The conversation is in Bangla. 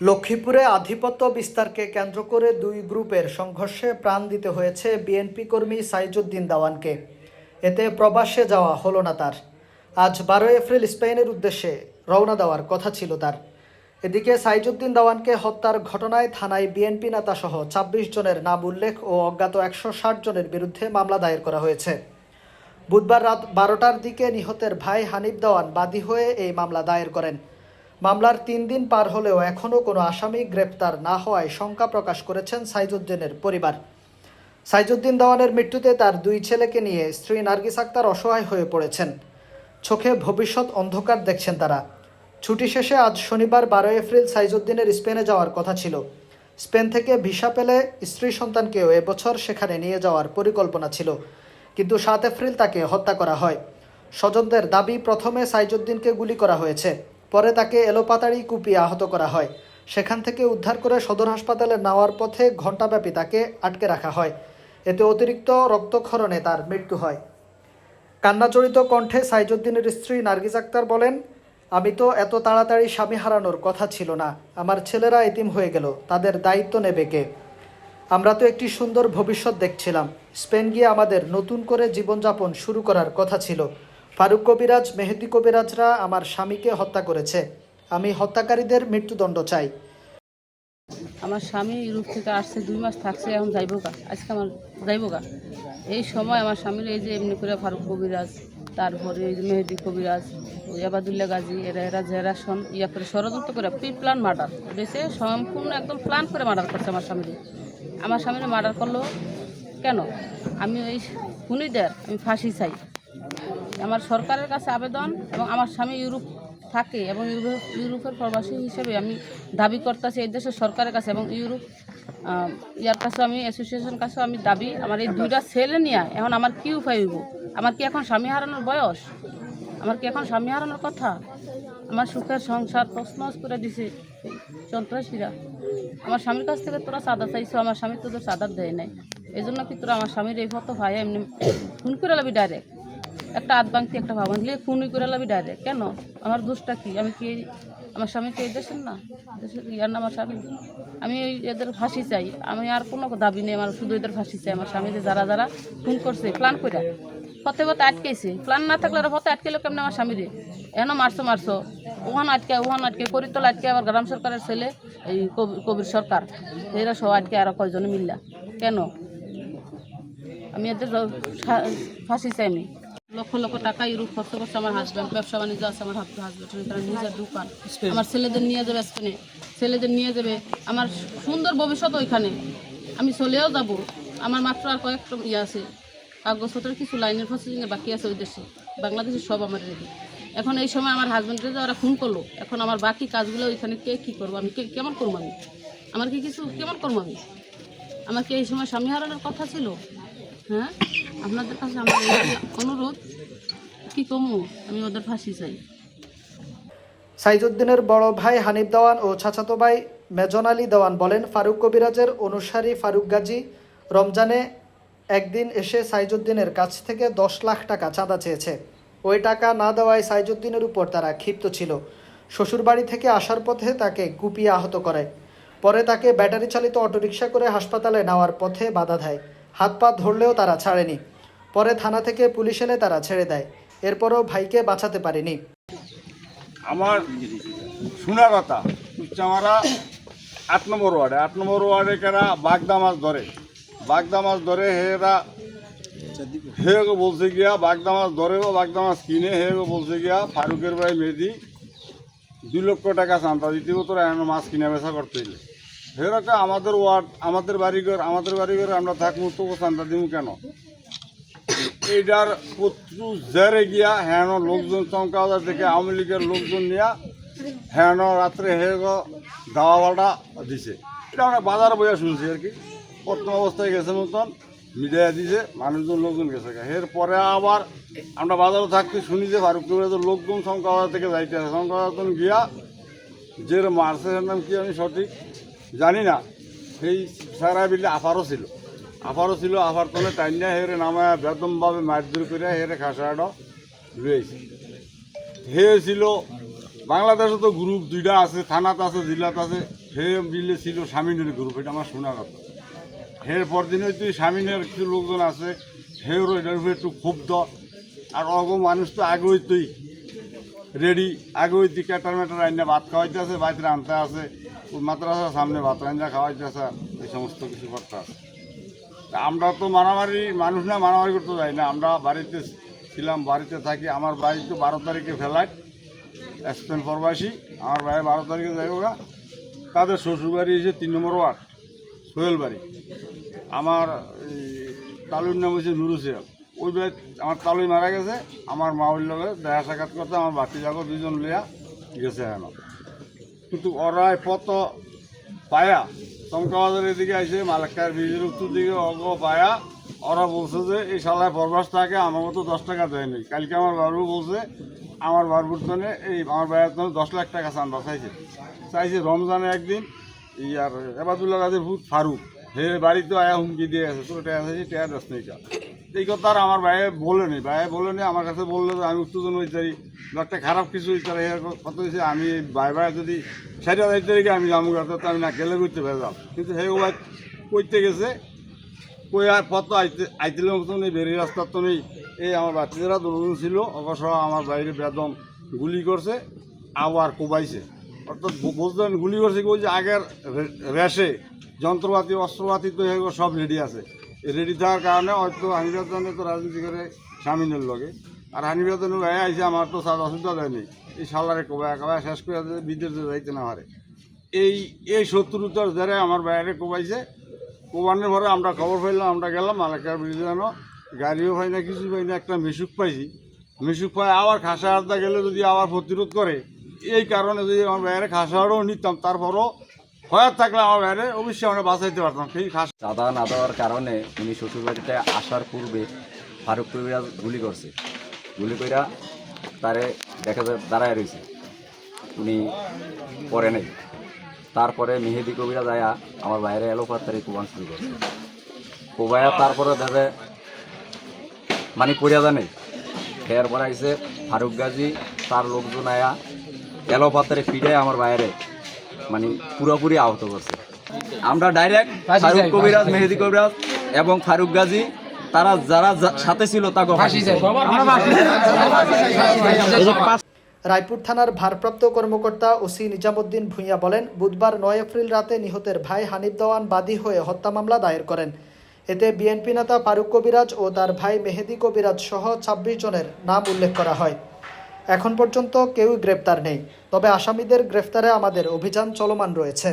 লক্ষ্মীপুরে আধিপত্য বিস্তারকে কেন্দ্র করে দুই গ্রুপের সংঘর্ষে প্রাণ দিতে হয়েছে বিএনপি কর্মী সাইজুদ্দিন দাওয়ানকে। এতে প্রবাসে যাওয়া হলো না তার। আজ বারোই এপ্রিল স্পেনের উদ্দেশ্যে রওনা দেওয়ার কথা ছিল তার। এদিকে সাইজুদ্দিন দাওয়ানকে হত্যার ঘটনায় থানায় বিএনপি নেতাসহ ছাব্বিশ জনের নাম উল্লেখ ও অজ্ঞাত একশো ষাট জনের বিরুদ্ধে মামলা দায়ের করা হয়েছে। বুধবার রাত বারোটার দিকে নিহতের ভাই হানিফ দেওয়ান বাদী হয়ে এই মামলা দায়ের করেন। মামলার তিন দিন পার হলেও এখনও কোনো আসামি গ্রেপ্তার না হওয়ায় শঙ্কা প্রকাশ করেছেন সাইজুদ্দিনের পরিবার। সাইজুদ্দিন দেওয়ানের মৃত্যুতে তার দুই ছেলেকে নিয়ে স্ত্রী নার্গিস আক্তার অসহায় হয়ে পড়েছেন। চোখে ভবিষ্যৎ অন্ধকার দেখছেন তারা। ছুটি শেষে আজ শনিবার বারো এপ্রিল সাইজুদ্দিনের স্পেনে যাওয়ার কথা ছিল। স্পেন থেকে ভিসা পেলে স্ত্রী সন্তানকেও এবছর সেখানে নিয়ে যাওয়ার পরিকল্পনা ছিল। কিন্তু সাত এপ্রিল তাকে হত্যা করা হয়। স্বজনদের দাবি, প্রথমে সাইজুদ্দিনকে গুলি করা হয়েছে। পরে তাকে এলোপাতাড়ি কুপিয়ে আহত করা হয়। সেখান থেকে উদ্ধার করে সদর হাসপাতালে নেওয়ার পথে ঘণ্টাব্যাপী তাকে আটকে রাখা হয়। এতে অতিরিক্ত রক্তক্ষরণে তার মৃত্যু হয়। কান্নাজড়িত কণ্ঠে সাইজুদ্দিনের স্ত্রী নার্গিস আক্তার বলেন, আমি তো এত তাড়াতাড়ি স্বামী হারানোর কথা ছিল না। আমার ছেলেরা এতিম হয়ে গেল, তাদের দায়িত্ব নেবে কে? আমরা তো একটি সুন্দর ভবিষ্যৎ দেখছিলাম। স্পেন গিয়ে আমাদের নতুন করে জীবনযাপন শুরু করার কথা ছিল। ফারুক কবিরাজ, মেহেদি কবিরাজরা আমার স্বামীকে হত্যা করেছে। আমি হত্যাকারীদের মৃত্যুদণ্ড চাই। আমার স্বামী ইউরোপ থেকে আসছে, দুই মাস থাকছে, এখন যাইব গা? আজকে আমার যাইব গা? এই সময় আমার স্বামীর এই যে এমনি করে ফারুক কবিরাজ, তারপরে এই যে মেহেদি কবিরাজ, ওই আবাদুল্লাহ গাজী, এরা এরা জেরাসন ইয়া করে ষড়যন্ত্র করে প্রি প্ল্যান মার্ডার দেশে সম্পূর্ণ একদম প্ল্যান করে মার্ডার করছে আমার স্বামীর। আমার স্বামীর মার্ডার করল কেন? আমি ওই খুনিদের আমি ফাঁসি চাই। আমার সরকারের কাছে আবেদন এবং আমার স্বামী ইউরোপ থাকে এবং ইউরোপ, ইউরোপের প্রবাসী হিসেবে আমি দাবি করতেছি এই দেশের সরকারের কাছে এবং ইউরোপ ইয়ার কাছে আমি অ্যাসোসিয়েশন কাছেও আমি দাবি, আমার এই দুইটা ছেলে নিয়ে এখন আমার কি উপায় হইব? আমার কি এখন স্বামী হারানোর বয়স? আমার কি এখন স্বামী হারানোর কথা? আমার সুখের সংসার তসনস করে দিছে সন্ত্রাসীরা। আমার স্বামীর কাছ থেকে তোরা চাঁদা চাইছো, আমার স্বামী তোদের চাঁদা দেয় নাই। এই জন্য কি তোরা আমার স্বামীর এই ফটো ভাই এমনি ফোন করে লাবি ডাইরেক্ট একটা আধ বাংতি একটা ভাবন দিয়ে খুনই করে লাবি ডাইরেক্ট কেন? আমার দোষটা কি? আমি কি আমার স্বামীকে এই দেশের না? দেশের ইয়ার না আমার স্বামী? আমি এই এদের ফাঁসি চাই। আমি আর কোনো দাবি নেই, আমার শুধু এদের ফাঁসি চাই। আমার স্বামী যে যারা যারা খুন করছে প্ল্যান করে পথে পথে আটকেছে প্ল্যান না থাকলে ওরা পথে আটকেলো কেমন আমার স্বামীরে? এনো মারছো মারছো। ওখান আটকে ওখান আটকে, করিতল আটকে আবার গ্রাম সরকারের ছেলে, এই কবি- কবির সরকার। এরা সব আটকে আরও কয়জনে মিললা। কেন? আমি এদের ফাঁসি চাই আমি লক্ষ লক্ষ টাকা ইউরোপ খরচ করছে আমার হাজব্যান্ড ব্যবসা বাণিজ্য আছে আমার হাজব্যান্ড তারা নিজের দোকান। আমার ছেলেদের নিয়ে যাবে স্পেনে ছেলেদের নিয়ে যাবে। আমার সুন্দর ভবিষ্যৎ ওইখানে। আমি চলেও যাব। আমার মাত্র আর কয়েকটা ইয়ে আছে। কাগজপত্রের কিছু লাইনের প্রসেসিং বাকি আছে ওই দেশে। বাংলাদেশে সব আমার রেডি এখন এই সময় আমার হাজব্যান্ডের যে ওরা ফোন করল এখন আমার বাকি কাজগুলো ওইখানে কে কী করব? আমি কে কেমন করব আমি? আমার কি কিছু কেমন করব আমি? আমার কি এই সময় স্বামী হারানোর কথা ছিল? হ্যাঁ? আপনাদের কাছে আমার অনুরোধ, কি কমু? আমি ওদের ফাঁসি চাই। সাইজুদ্দিনের বড় ভাই হানিফ দেওয়ান ও চাচাতো ভাই মেজন আলী দেওয়ান বলেন, ফারুক কবিরাজের অনুসারী ফারুক গাজী রমজানে একদিন এসে সাইজুদ্দিনের কাছ থেকে দশ লাখ টাকা চাঁদা চেয়েছে। ওই টাকা না দেওয়ায় সাইজুদ্দিনের উপর তারা ক্ষিপ্ত ছিল। শ্বশুরবাড়ি থেকে আসার পথে তাকে কুপিয়ে আহত করে। পরে তাকে ব্যাটারি চালিত অটোরিকশা করে হাসপাতালে নেওয়ার পথে বাধা দেয়। হাত পা ধরলেও তারা ছাড়েনি। পরে থানা থেকে পুলিশ এলে তারা ছেড়ে দেয়। এরপরও ভাইকে বাঁচাতে পারেনি। আমার শোনা কথা, উচ্চামারা আট নম্বর ওয়ার্ডে, আট নম্বর ওয়ার্ডে কেরা বাগদা মাছ ধরে। বাগদা মাছ ধরে হেরা হে গো বলছে গিয়া বাগদা মাছ ধরেও বাগদা মাছ কিনে, হে গো বলছে গিয়া ফারুকের ভাই মেহেদি দুই লক্ষ টাকা চান্দা দিতে তোরা মাছ কিনে বেচা করতে হেরকে আমাদের ওয়ার্ড, আমাদের বাড়িঘর, আমাদের বাড়িঘরে আমরা থাকব তবু চান্দা দিব কেন? এইটার পুত্র জেরে গিয়া হেন লোকজন চমকাওয়ার থেকে আওয়ামী লীগের লোকজন নিয়া হেন রাত্রে হে দাওয়া বাড়া দিছে। এটা আমরা বাজার বইয়া শুনছি আর কি। প্রথম অবস্থায় গেছে মতন মিডিয়া দিছে, মানুষজন, লোকজন গেছে এর পরে আবার আমরা বাজারে থাকতে শুনি যে ফারুক লোকজন শঙ্কাবাজার থেকে যাইতে আছে গিয়া যে মারছে নাম কি আমি সঠিক? জানি না সেই সারা বিলে আফারও ছিল। আফারও ছিল, আফার তলে টাইনিয়া হেরে নামায় বেদমভাবে মারধর করে হেরে খাসাটা লুয়েছে হে ছিল, বাংলাদেশে তো গ্রুপ দুইটা আছে, থানাত আছে, জেলাত আছে। হে মিলে ছিল স্বামীনের গ্রুপ এটা আমার শোনা কথা। হের পরদিনে তুই স্বামীনের কিছু লোকজন আছে হেরও এটার উপরে একটু ক্ষুব্ধ। আর অগ মানুষ তো আগেই তুই রেডি আগেই তুই ক্যাটার ম্যাটার আইনে ভাত খাওয়াইতে আছে বাইতে আনতে আছে। মাদ্রাসার সামনে ভাত রান্না খাওয়াইতে আছে এই সমস্ত কিছু আছে আমরা তো মারামারি, মানুষ না মারামারি করতে যাই না। আমরা বাড়িতে ছিলাম, বাড়িতে থাকি। আমার বাড়ি তো বারো তারিখে ফেলায় স্পেন প্রবাসী। আমার ভাই বারো তারিখে যাই ওরা। তাদের শ্বশুর বাড়ি এসে তিন নম্বর ওয়ার্ড সোহেল বাড়ি আমার তালুর নাম হচ্ছে নুরু সিয়াল ওই আমার তালুই মারা গেছে। আমার মাউর লগে দেখা সাক্ষাৎ করতে, আমার বাতি যাব দুজন লিয়া গেছে এখন। কিন্তু এই পত পায়া। চমকাবাজার এদিকে আইসে মালাক্কার ব্রিজের উত্তর দিকে অগ পায়া। ওরা বলছে যে, এই শালায় পরবাস থাকে আমার মতো দশ টাকা দেয়নি কালকে আমার বাবু বলছে, আমার বাবুর তনে এই আমার ভাইয়ের তনে দশ লাখ টাকা চান্দা চাইছে। চাইছে রমজানে একদিন ইয়ার এবাদুল্লাহ গাজীর ভূত ফারুক। হে বাড়িতে আয়া হুমকি দিয়ে আছে তোর টাকা চাইছি, টাকা দশ নেই। এই কথা আর আমার ভাইয়ে বলেনি ভাইয়ে বলেনি আমার কাছে বলল যে আমি উত্তেজন হয়ে যাই বা একটা খারাপ কিছু আর এর কত হয়েছে, আমি ভাই ভাই যদি সাইড হাজার তারিখে আমি যাব তো আমি না গেলে করতে ভেজাল কিন্তু সেই ওয়াই কইতে গেছে, কই আর পথ আইতে আইতিলে মতো নেই, বেরিয়ে রাস্তার তো নেই। এই আমার বাচ্চারা দুজন ছিল, অবশ্য আমার বাইরে বেদম গুলি করছে, আবার কোবাইছে। অর্থাৎ বুঝলেন গুলি করছে কি যে আগের রেশে, যন্ত্রপাতি, অস্ত্রপাতি তো সব রেডি আছে। রেডি থাকার কারণে হয়তো হানিবাদনে তো রাজনীতি করে স্বামীনের লগে। আর হানিবাদনে ভাই আইসে আমার তো সাজ অসুবিধা দেয়নি এই সালারে কোবায় একেবারে শেষ করে বিদেশে যাইতে না পারে। এই এই শত্রুতার দ্বারা আমার বাইরে কোবাইছে। কোবানোর পরে আমরা খবর পাইলাম, আমরা গেলাম মালাকার যেন গাড়িও পাই না কিছু পাই না, একটা মিশুক পাইছি। মিশুক পাই আবার খাসা আড্ডা গেলে যদি আবার প্রতিরোধ করে, এই কারণে যদি আমার বাইরে খাসাড়ও নিতাম, তারপরও হয়ার থাকলে আমার বাইরে অবশ্যই আমরা বাঁচাইতে পারতাম সেই খাসা। চাঁদা না দেওয়ার কারণে উনি শ্বশুরবাড়িতে আসার পূর্বে ফারুক কবিরাজ গুলি করছে। গুলি কইরা তারে দেখা যায় দাঁড়ায় রয়েছে উনি পরে নেই। তারপরে মেহেদি কবিরা আয়া আমার বাইরে এলোপাত তারে কুবান শুরু করছে। কোবায়া তারপরে দেখে মানে পড়িয়া জানে। ফের আইসে ফারুক গাজী, তার লোকজন আয়া এলোপাতারে ফিরে আমার বাইরে। মানে পুরোপুরি আহত করছে। আমরা ডাইরেক্ট ফারুক কবিরাজ মেহেদি কবিরাজ এবং ফারুক গাজী তারা যারা সাথে ছিল তাকে ফাঁসি রায়পুর থানার ভারপ্রাপ্ত কর্মকর্তা ওসি নিজামুদ্দিন ভূঁইয়া বলেন বুধবার নয় এপ্রিল রাতে নিহতের ভাই হানিফ দেওয়ান বাদী হয়ে হত্যা মামলা দায়ের করেন। এতে বিএনপি নেতা ফারুক কবিরাজ ও তার ভাই মেহেদি কবিরাজ সহ ছাব্বিশ জনের নাম উল্লেখ করা হয়। এখন পর্যন্ত কেউ গ্রেপ্তার নেই তবে আসামিদের গ্রেফতারে আমাদের অভিযান চলমান রয়েছে।